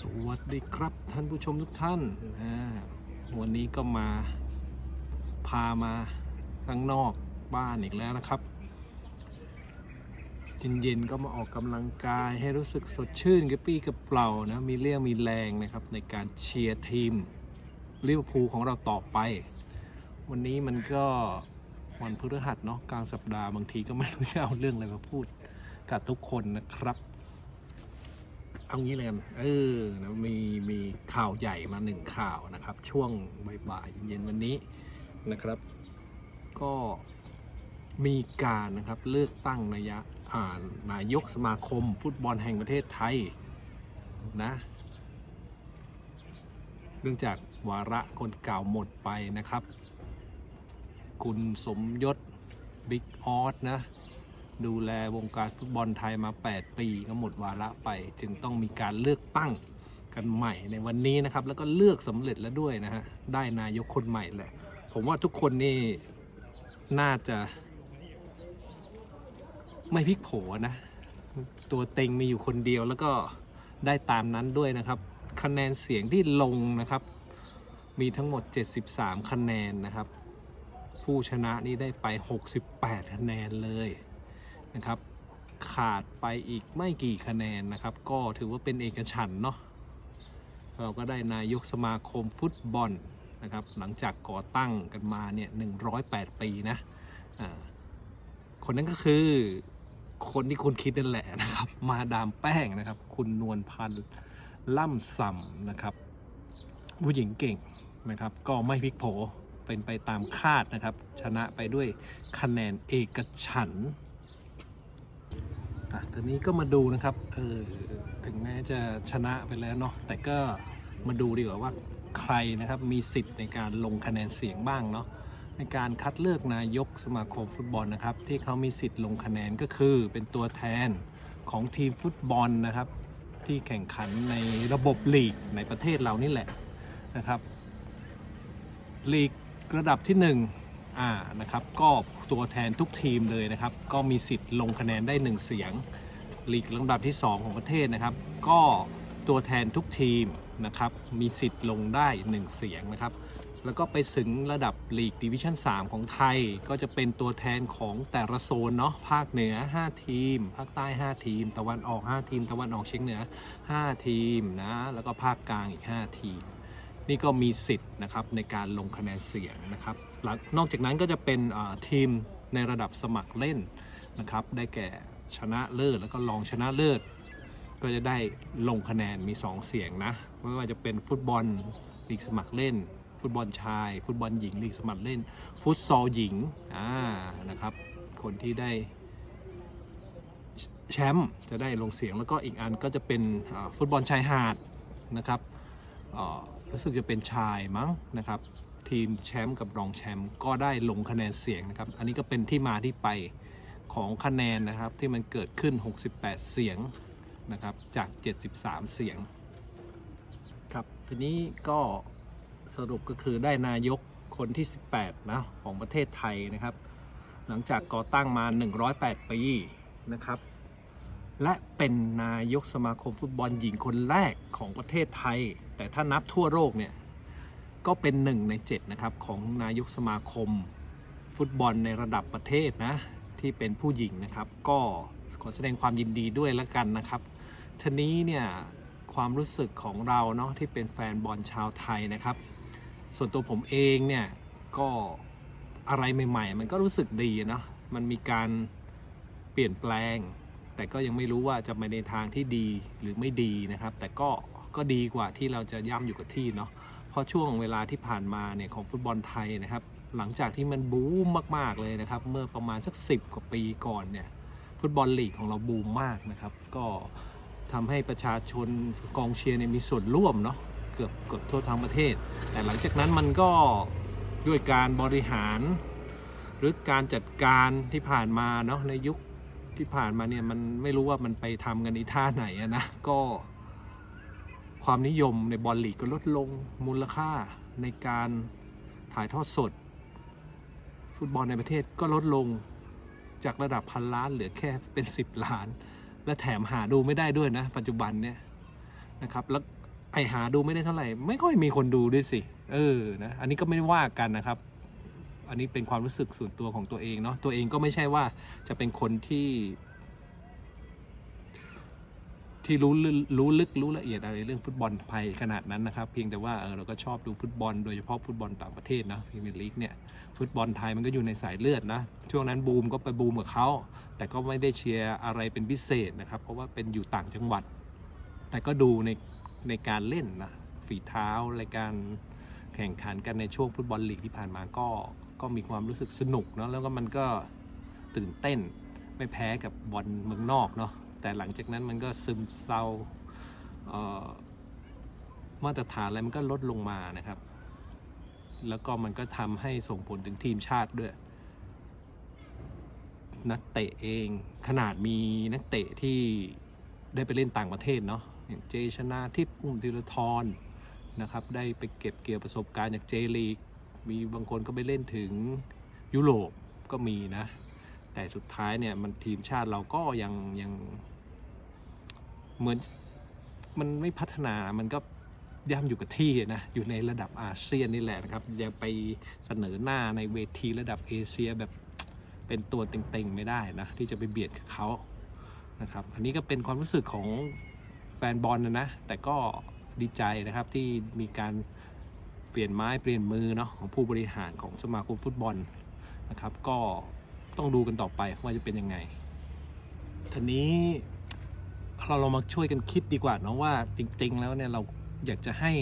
สวัสดีครับท่านผู้ชมทุกท่านอ่าวันนี้ก็มาพามาข้างนอกบ้านอีกแล้วนะครับเย็นๆก็มาออกกำลังกายให้รู้สึกสดชื่นกระปี้กระเปล่านะมีเรี่ยวมีแรงนะครับในการเชียร์ทีมลิเวอร์พูลของเราต่อไป วันนี้มันก็วันพฤหัสเนาะกลางสัปดาห์บางทีก็ไม่รู้จะเอาเรื่องอะไรมาพูดกับทุกคนนะครับ เอางี้เลยกันเออนะมีมีข่าวใหญ่มาหนึ่งข่าวนะครับ ช่วงบ่ายเย็นวันนี้นะครับ ก็มีการนะครับเลือกตั้งนายะอ่านายกสมาคมฟุตบอลแห่งประเทศไทยนะเนื่องจากวาระคนเก่าหมดไปนะครับ คุณสมยศบิ๊กออสนะ ดูแลวงการฟุตบอลไทยมา 8 ปีก็หมดวาระไป จึงต้องมีการเลือกตั้งกันใหม่ในวันนี้นะครับ แล้วก็เลือกสำเร็จแล้วด้วยนะฮะได้นายกคนใหม่แหละ ผมว่าทุกคนนี่น่าจะไม่พลิกโผนะ ตัวเต็งมีอยู่คนเดียวแล้วก็ได้ตามนั้นด้วยนะครับ คะแนนเสียงที่ลงนะครับ มีทั้งหมด 73 คะแนนนะครับ ผู้ชนะนี่ได้ไป 68 คะแนนเลย นะครับ ขาดไปอีกไม่กี่คะแนนนะครับ ก็ถือว่าเป็นเอกฉันเนาะเราก็ได้นายกสมาคมฟุตบอลนะครับ หลังจากก่อตั้งกันมาเนี่ย108 ปีนะคนนั้นก็คือคนที่คุณคิดนั่นแหละนะครับ มาดามแป้งนะครับ คุณนวลพันธ์ล่ำส่ำนะครับ ผู้หญิงเก่งนะครับ ก็ไม่พลิกโผเป็นไปตามคาดนะครับ ชนะไปด้วยคะแนนเอกฉัน อะทีนี้ก็มาดูนะครับเออถึงแม้จะชนะไปแล้วเนาะแต่ก็มาดูดีกว่าว่าใครนะครับมีสิทธิ์ในการลงคะแนนเสียงบ้างเนาะในการคัดเลือกนายกสมาคมฟุตบอลนะครับที่เขามีสิทธิ์ลงคะแนนก็คือเป็นตัวแทนของทีมฟุตบอลนะครับ ที่แข่งขันในระบบลีกในประเทศเรานี่แหละนะครับลีกระดับที่ 1 อ่านะครับก็ตัวแทนทุกทีมเลยนะครับ ก็มีสิทธิ์ลงคะแนนได้ 1 เสียงลีกลำดับที่ 2 ของประเทศนะครับ ก็ตัวแทนทุกทีมนะครับมีสิทธิ์ลงได้ 1 เสียงนะครับ แล้วก็ไปถึงระดับลีกดิวิชั่น 3 ของไทย ก็จะเป็นตัวแทนของแต่ละโซนเนาะภาคเหนือ 5 ทีม ภาคใต้ 5 ทีม ตะวันออก 5 ทีม ตะวันออกเฉียงเหนือ 5 ทีมนะแล้วก็ภาคกลางอีก 5 ทีม นี่ก็มีสิทธิ์นะครับในการลงคะแนนเสียงนะครับ หลังนอกจากนั้นก็จะเป็นทีมในระดับสมัครเล่นนะครับ ได้แก่ชนะเลิศแล้วก็รองชนะเลิศ ก็จะได้ลงคะแนนมี 2 เสียงนะไม่ว่าจะเป็นฟุตบอลลีกสมัครเล่น ฟุตบอลชาย ฟุตบอลหญิงลีกสมัครเล่น ฟุตซอลหญิงอ่านะครับ คนที่ได้แชมป์จะได้ลงเสียงแล้วก็อีกอันก็จะเป็นฟุตบอลชายหาดนะครับรู้สึกจะเป็นชายมั้งนะครับ ทีมแชมป์กับรองแชมป์ก็ได้ลงคะแนนเสียงนะครับ อันนี้ก็เป็นที่มาที่ไปของคะแนนนะครับที่มันเกิดขึ้น 68 เสียงนะครับจาก 73 เสียงครับทีนี้ก็สรุปก็คือได้นายกคนที่ 18 นะของประเทศไทยนะครับ หลังจากก่อตั้งมา 108 ปีนะครับ และเป็นนายกสมาคมฟุตบอลหญิงคนแรกของประเทศไทย แต่ถ้านับทั่วโลกเนี่ย ก็เป็นหนึ่งในเจ็ดนะครับของนายกสมาคม ฟุตบอลในระดับประเทศนะที่เป็นผู้หญิงนะครับ ก็ขอแสดงความยินดีด้วยแล้วกันนะครับทีนี้เนี่ยความรู้สึกของเราเนาะที่เป็นแฟนบอลชาวไทยนะครับ ส่วนตัวผมเองเนี่ยก็อะไรใหม่ๆ มันก็รู้สึกดีเนาะมันมีการเปลี่ยนแปลง แต่ก็ยังไม่รู้ว่าจะไปในทางที่ดีหรือไม่ดีนะครับ แต่ก็ก็ดีกว่าที่เราจะย่ำอยู่กับที่เนาะ เพราะช่วงเวลาที่ผ่านมาเนี่ยของฟุตบอลไทยนะครับ หลังจากที่มันบูมมากๆเลยนะครับ เมื่อประมาณสักสิกว่าปีก่อนเนี่ยฟุตบอลลีกของเราบูมมากนะครับ ก็ทำให้ประชาชนกองเชียร์เนี่ยมีส่วนร่วมเนาะเกือบเกือบทั่วทั้งประเทศ แต่หลังจากนั้นมันก็ด้วยการบริหาร หรือการจัดการที่ผ่านมาเนาะในยุคที่ผ่านมาเนี่ยมันไม่รู้ว่ามันไปทำกันอีท่าไหนนะก็ ความนิยมในบอลลีกก็ลดลงมูลค่าในการถ่ายทอดสด ฟุตบอลในประเทศก็ลดลงจากระดับพันล้านเหลือแค่เป็น 10 ล้าน และแถมหาดูไม่ได้ด้วยนะ ปัจจุบันเนี่ยนะครับแล้วไอหาดูไม่ได้เท่าไหร่ ไม่ค่อยมีคนดูด้วยสิ เออนะอันนี้ก็ไม่ได้ว่ากันนะครับ อันนี้เป็นความรู้สึกส่วนตัวของตัวเองเนาะตัวเองก็ไม่ใช่ว่าจะเป็นคนที่ ที่รู้ลึรู้ลึกรู้ละเอียดอะไรเรื่องฟุตบอลไทยขนาดนั้นนะครับ เพียงแต่ว่าเออเราก็ชอบดูฟุตบอลโดยเฉพาะฟุตบอลต่างประเทศนะพรีเมียร์ลีกเนี่ยฟุตบอลไทยมันก็อยู่ในสายเลือดนะ ช่วงนั้นบูมก็ไปบูมกับเขาแต่ก็ไม่ได้เชียร์อะไรเป็นพิเศษนะครับ เพราะว่าเป็นอยู่ต่างจังหวัด แต่ก็ดูในในการเล่นนะฝีเท้ารายการแข่งขันกันในช่วงฟุตบอลลีกที่ผ่านมาก็ก็มีความรู้สึกสนุกเนาะแล้วก็มันก็ตื่นเต้นไม่แพ้กับบอลเมืองนอกเนาะ แต่หลังจากนั้นมันก็ซึมเศร้ามาตรฐานอะไรมันก็ลดลงมานะครับ แล้วก็มันก็ทำให้ส่งผลถึงทีมชาติด้วย นักเตะเองขนาดมีนักเตะที่ได้ไปเล่นต่างประเทศเนาะอย่างเจชนาทิพย์อุ้มธีรทรนะครับ ได้ไปเก็บเกี่ยวประสบการณ์จากเจลีกมีบางคนก็ไปเล่นถึงยุโรปก็มีนะ แต่สุดท้ายเนี่ยมันทีมชาติเราก็ยังยัง เหมือนมันไม่พัฒนามันก็ย่ำอยู่กับที่นะ อยู่ในระดับอาเซียนนี่แหละนะครับยังไปเสนอหน้าในเวทีระดับเอเชียแบบเป็นตัวเต็งๆ ไม่ได้นะ ที่จะไปเบียดกับเขานะครับ อันนี้ก็เป็นความรู้สึกของแฟนบอลนะนะ แต่ก็ดีใจนะครับที่มีการเปลี่ยนไม้เปลี่ยนมือเนาะของผู้บริหารของสมาคมฟุตบอลนะครับ ก็ต้องดูกันต่อไปว่าจะเป็นยังไงทีนี้ เราเรามาช่วยกันคิดดีกว่าเนาะว่าจริง ๆ แล้วเนี่ยเราอยากจะให้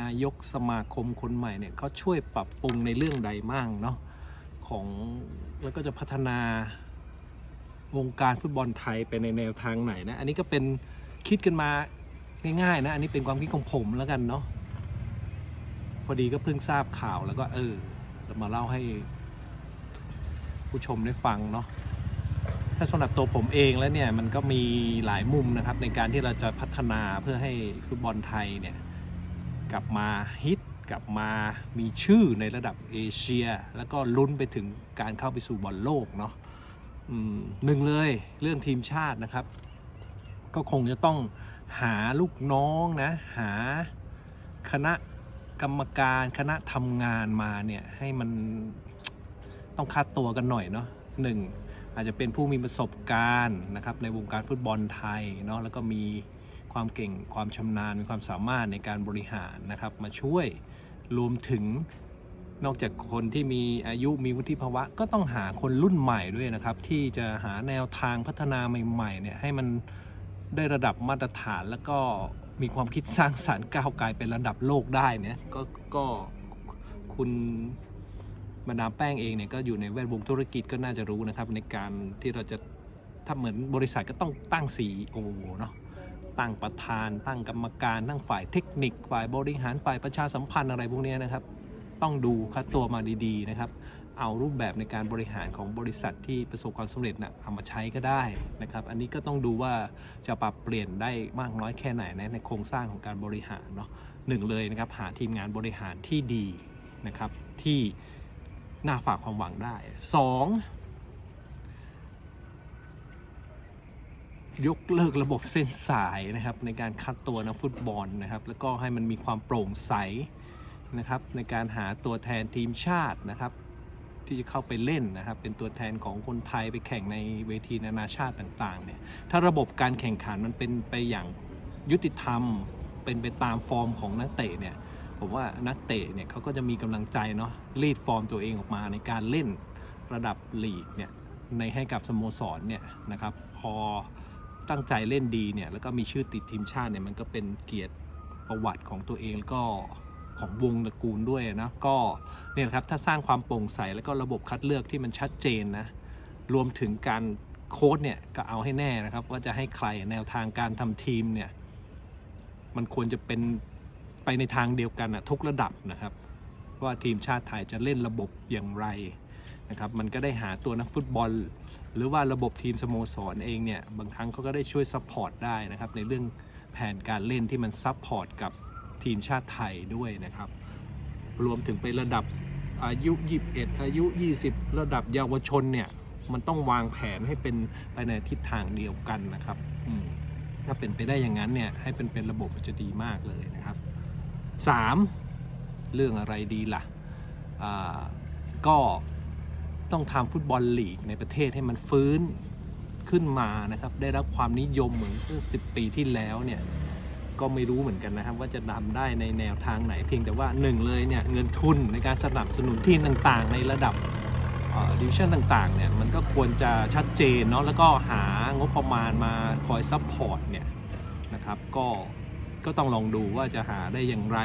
นายกสมาคมคนใหม่เนี่ยเขาช่วยปรับปรุงในเรื่องใดมั่งเนาะของแล้วก็จะพัฒนาวงการฟุตบอลไทยไปในแนวทางไหนนะ อันนี้ก็เป็นคิดกันมาง่ายๆนะ อันนี้เป็นความคิดของผมแล้วกันเนาะพอดีก็เพิ่งทราบข่าวแล้วก็เออมาเล่าให้ผู้ชมได้ฟังเนาะ ถ้าสำหรับตัวผมเองแล้วเนี่ยมันก็มีหลายมุมนะครับในการที่เราจะพัฒนาเพื่อให้ฟุตบอลไทยเนี่ยกลับมาฮิตกลับมามีชื่อในระดับเอเชีย แล้วก็ลุ้นไปถึงการเข้าไปสู่บอลโลกเนาะหนึ่งเลยเรื่องทีมชาตินะครับ ก็คงจะต้องหาลูกน้องนะ หาคณะกรรมการคณะทำงานมาเนี่ยให้มันต้องคัดตัวกันหน่อยเนาะหนึ่ง อาจจะเป็นผู้มีประสบการณ์นะครับในวงการฟุตบอลไทยเนาะแล้วก็มีความเก่งความชำนาญมีความสามารถในการบริหารนะครับ มาช่วยรวมถึงนอกจากคนที่มีอายุมีวุฒิภาวะ ก็ต้องหาคนรุ่นใหม่ด้วยนะครับ ที่จะหาแนวทางพัฒนาใหม่ๆเนี่ยให้มันได้ระดับมาตรฐานแล้วก็มีความคิดสร้างสารรค์ก้าวไกลเป็นระดับโลกได้เนี่ยก็ก็คุณ มาดามแป้งเองเนี่ยก็อยู่ในแวดวงธุรกิจก็น่าจะรู้นะครับ ในการที่เราจะถ้าเหมือนบริษัทก็ต้องตั้ง CEO เนาะตั้งประธาน ตั้งกรรมการตั้งฝ่ายเทคนิค ฝ่ายบริหารฝ่ายประชาสัมพันธ์อะไรพวกนี้นะครับ ต้องดูคัดตัวมาดีๆนะครับ เอารูปแบบในการบริหารของบริษัทที่ประสบความสำเร็จน่ะเอามาใช้ก็ได้นะครับ อันนี้ก็ต้องดูว่าจะปรับเปลี่ยนได้มากน้อยแค่ไหนนะในโครงสร้างของการบริหารเนาะหนึ่งเลยนะครับหาทีมงานบริหารที่ดีนะครับที่ น่าฝากความหวังได้สองยกเลิกระบบเส้นสายนะครับในการคัดตัวนักฟุตบอลนะครับ แล้วก็ให้มันมีความโปร่งใสนะครับ ในการหาตัวแทนทีมชาตินะครับ ที่จะเข้าไปเล่นนะครับ เป็นตัวแทนของคนไทยไปแข่งในเวทีนานาชาติต่างๆเนี่ยถ้าระบบการแข่งขันมันเป็นไปอย่างยุติธรรม เป็นไปตามฟอร์มของนักเตะเนี่ย ผมว่านักเตะเนี่ยเขาก็จะมีกำลังใจเนาะรีดฟอร์มตัวเองออกมาในการเล่นระดับลีกเนี่ยในให้กับสโมสรเนี่ยนะครับพอตั้งใจเล่นดีเนี่ยแล้วก็มีชื่อติดทีมชาติเนี่ยมันก็เป็นเกียรติประวัติของตัวเองแล้วก็ของวงตระกูลด้วยนะก็เนี่ยครับถ้าสร้างความโปร่งใสแล้วก็ระบบคัดเลือกที่มันชัดเจนนะรวมถึงการโค้ดเนี่ยก็เอาให้แน่นะครับว่าจะให้ใครแนวทางการทำทีมเนี่ยมันควรจะเป็น ไปในทางเดียวกันนะทุกระดับนะครับ ว่าทีมชาติไทยจะเล่นระบบอย่างไรนะครับมันก็ได้หาตัวนักฟุตบอล หรือว่าระบบทีมสโมสรเองเนี่ยบางครั้งเขาก็ได้ช่วยซัพพอร์ตได้นะครับในเรื่องแผนการเล่นที่มันซัพพอร์ตกับทีมชาติไทยด้วยนะครับ รวมถึงไประดับอายุ 21 อายุ 20 ระดับเยาวชนเนี่ยมันต้องวางแผนให้เป็นไปในทิศทางเดียวกันนะครับถ้าเป็นไปได้อย่างนั้นเนี่ยให้เป็นเป็นระบบจะดีมากเลยนะครับ สามเรื่องอะไรดีล่ะอ่าก็ต้องทำฟุตบอลลีกในประเทศให้มันฟื้นขึ้นมานะครับ ได้รับความนิยมเหมือนเมื่อสิปีที่แล้วเนี่ยก็ไม่รู้เหมือนกันนะครับ ว่าจะทำได้ในแนวทางไหนเพียงแต่ว่าหนึ่งเลยเนี่ยเงินทุนในการสนับสนุนทีมต่างๆ ในระดับดิวิชั่นต่างๆเนี่ยมันก็ควรจะชัดเจนเนาะแล้วก็หางบประมาณมาคอยซัพพอร์ตเนี่ยนะครับก็ ก็ต้องลองดูว่าจะหาได้อย่างไร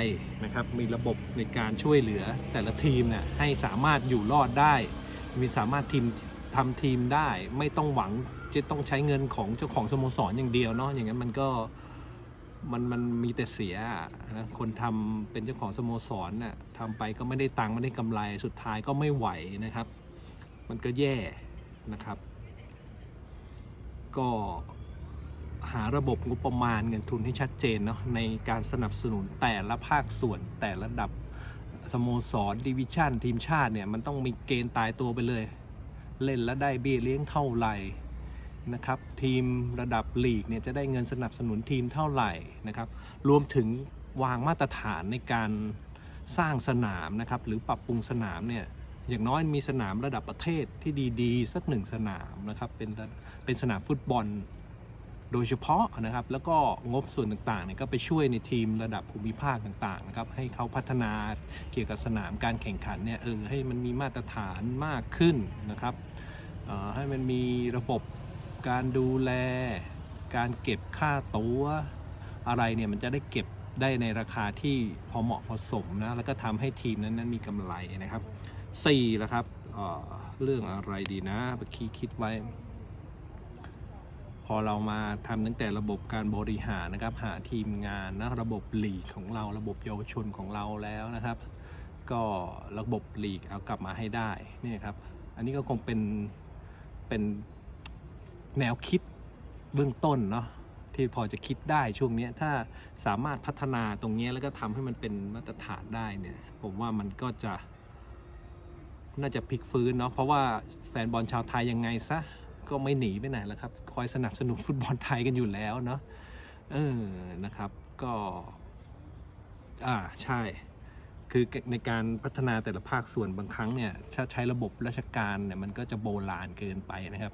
นะครับ มีระบบในการช่วยเหลือแต่ละทีมเนี่ยให้สามารถอยู่รอดได้ มีสามารถทีมทำทีมได้ ไม่ต้องหวังจะต้องใช้เงินของเจ้าของสโมสรอย่างเดียวเนาะอย่างนั้นมันก็มันมันมีแต่เสียนะคนทำเป็นเจ้าของสโมสรน่ะทำไปก็ไม่ได้ตังค์ไม่ได้กำไรสุดท้ายก็ไม่ไหวนะครับ มันก็แย่นะครับ ก็ หาระบบงบประมาณเงินทุนให้ชัดเจนเนาะในการสนับสนุนแต่ละภาคส่วนแต่ละระดับสโมสรดิวิชั่นทีมชาติเนี่ยมันต้องมีเกณฑ์ตายตัวไปเลย เล่นแล้วได้เบี้ยเลี้ยงเท่าไหร่นะครับทีมระดับลีกเนี่ยจะได้เงินสนับสนุนทีมเท่าไหร่นะครับรวมถึงวางมาตรฐานในการสร้างสนามนะครับหรือปรับปรุงสนามเนี่ยอย่างน้อยมีสนามระดับประเทศที่ดีๆ สักหนึ่งสนามนะครับเป็นเป็นสนามฟุตบอล โดยเฉพาะนะครับ แล้วก็งบส่วนต่างๆเนี่ยก็ไปช่วยในทีมระดับภูมิภาคต่างๆนะครับให้เขาพัฒนาเกี่ยวกับสนามการแข่งขันเนี่ยเออให้มันมีมาตรฐานมากขึ้นนะครับออให้มันมีระบบการดูแล การเก็บค่าตัวอะไรเนี่ยมันจะได้เก็บได้ในราคาที่พอเหมาะพอสมนะแล้วก็ทำให้ทีมนั้นนั้นมีกำไรนะครับสี่แล้วครับเออเรื่องอะไรดีนะเมื่อกี้คิดไว้ อเรามาทำตั้งแต่ระบบการบริหารนะครับ หาทีมงานนะระบบหลีกของเราระบบเยาวชนของเราแล้วนะครับ ก็ระบบหลีกเอากลับมาให้ได้เนี่ยครับ อันนี้ก็คงเป็นเป็นแนวคิดเบื้องต้นเนาะที่พอจะคิดได้ช่วงนี้ถ้าสามารถพัฒนาตรงนี้แล้วก็ทำให้มันเป็นมาตรฐานได้เนี่ย ผมว่ามันก็จะน่าจะพลิกฟื้นเนาะเพราะว่าแฟนบอลชาวไทยยังไงซะ ก็ไม่หนีไปไหนแล้วครับ คอยสนับสนุนฟุตบอลไทยกันอยู่แล้วเนาะเออนะครับก็ อ่าใช่ คือในการพัฒนาแต่ละภาคส่วนบางครั้งเนี่ยถ้าใช้ระบบราชการเนี่ยมันก็จะโบราณเกินไปนะครับ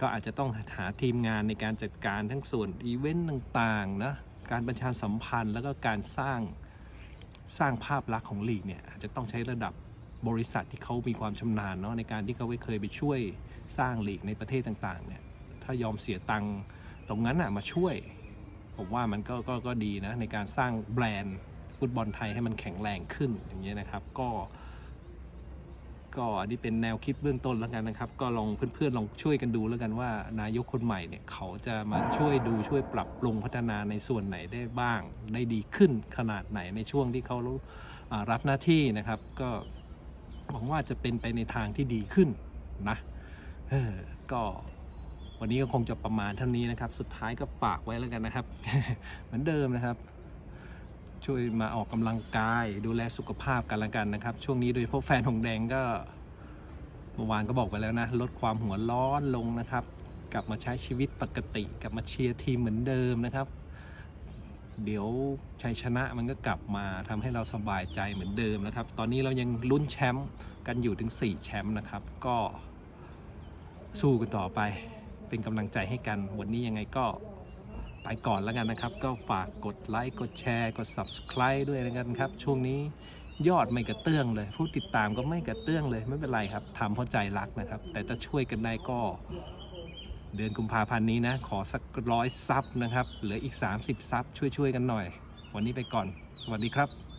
ก็อาจจะต้องหาทีมงานในการจัดการทั้งส่วนอีเวนต์ต่างๆนะการประชาสัมพันธ์แล้วก็การสร้างสร้างภาพลักษณ์ของลีกเนี่ยอาจจะต้องใช้ระดับบริษัทที่เขามีความชำนาญเนาะในการที่เขาเคยไปช่วย สร้างลีกในประเทศต่างๆเนี่ยถ้ายอมเสียตังค์ตรงนั้นอะมาช่วย ผมว่ามันก็ก็ก็ดีนะในการสร้างแบรนด์ฟุตบอลไทยให้มันแข็งแรงขึ้นอย่างเงี้ยนะครับก็ก็อันนี้เป็นแนวคิดเบื้องต้นแล้วกันนะครับ ก็ลองเพื่อนๆลองช่วยกันดูแล้วกันว่านายกคนใหม่เนี่ยเขาจะมาช่วยดูช่วยปรับปรุงพัฒนาในส่วนไหนได้บ้าง ได้ดีขึ้นขนาดไหนในช่วงที่เขารับหน้าที่นะครับ ก็หวังว่าจะเป็นไปในทางที่ดีขึ้นนะ ก็วันนี้ก็คงจะประมาณเท่านี้นะครับ สุดท้ายก็ฝากไว้แล้วกันนะครับ เหมือนเดิมนะครับ ช่วยมาออกกำลังกาย ดูแลสุขภาพกันละกันนะครับ ช่วงนี้โดยเฉพาะแฟนหงแดงก็เมื่อวานก็บอกไปแล้วนะ ลดความหัวร้อนลงนะครับ กลับมาใช้ชีวิตปกติกลับมาเชียร์ทีมเหมือนเดิมนะครับ เดี๋ยวชัยชนะมันก็กลับมาทำให้เราสบายใจเหมือนเดิมนะครับ ตอนนี้เรายังลุ้นแชมป์กันอยู่ถึง 4 แชมป์นะครับ ก็ สู้กันต่อไป เป็นกำลังใจให้กัน วันนี้ยังไงก็ไปก่อนแล้วกันนะครับ ก็ฝากกดไลค์กดแชร์กด subscribe ด้วยแล้วกันครับ ช่วงนี้ยอดไม่กระเตื้องเลย ผู้ติดตามก็ไม่กระเตื้องเลยไม่เป็นไรครับทำเพราะใจรักนะครับ แต่ถ้าช่วยกันได้ก็ เดือนกุมภาพันธ์นี้นะ ขอสักร้อยซับนะครับ เหลืออีก 30ซับช่วยๆกันหน่อย วันนี้ไปก่อน สวัสดีครับ